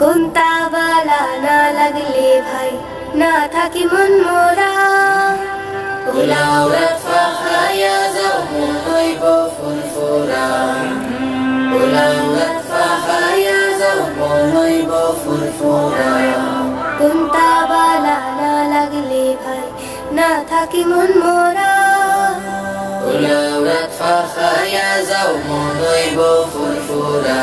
কোনটা বালা না লাগলে ভাই না থাকি মন মোরা। কোনটা বালা না লাগলে ভাই না থাকি মন মোরা। ফাহায়া জামুন হইব ফুরফুরা।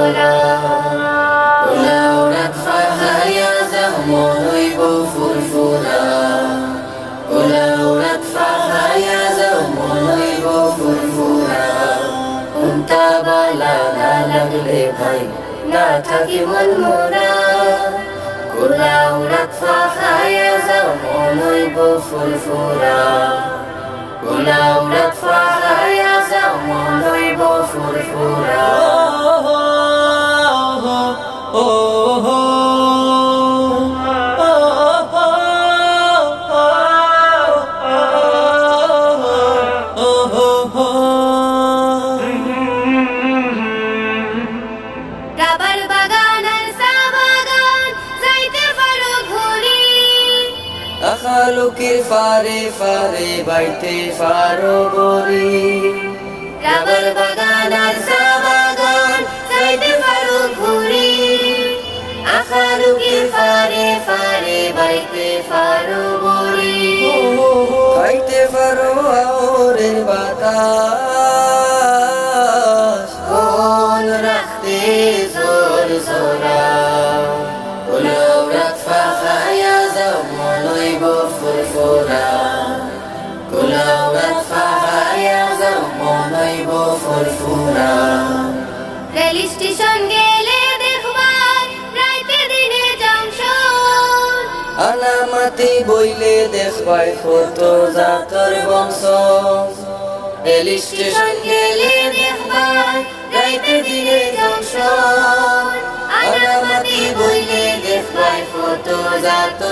জোর জোরা উলাউরাত ফাহায়া জামুন হইব ফুরফুরা উলাউরাত ফাহায়া জামুন হইব ফুরফুরা উনটা বালা না লাগলে রাবার বাগান চা বাগান যাইতে পারো ঘুরি আখালুকির ফারে ফারে বাইতে ফারো গরি রাবার বাগান চা বাগান যাইতে পারো ঘুরি আখালুকির ফারে ফারে বাইতে পারো বড়ি খাইতে পারো আওরের বাতাস। মনইব ফুরফুরা উলাউরাত ফাখায়া যাও মনইব ফুরফুরা রেল স্টেশন গেলে দেখবার রাইতে দিনে জংশন। আলামাতি বইলে দেখবাই কত জাতর বংশ। রেল স্টেশন গেলে দেখবাই রাইতে দিনে জংশন। আলামাতি বইলে দেখবাই কত জাতর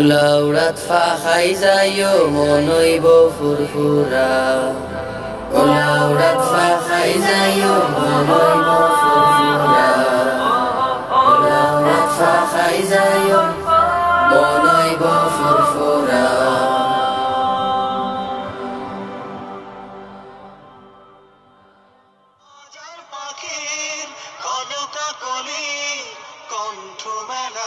কুলাউড়াত ফাহাই যাইও মনইব ফুরফুরা। কুলাউড়াত ফাহাই যাইও মনইব ফুরফুরা। কুলাউড়াত ফাহাই যাইও মনইব ফুরফুরা। কলি, কণ্ঠ মেলা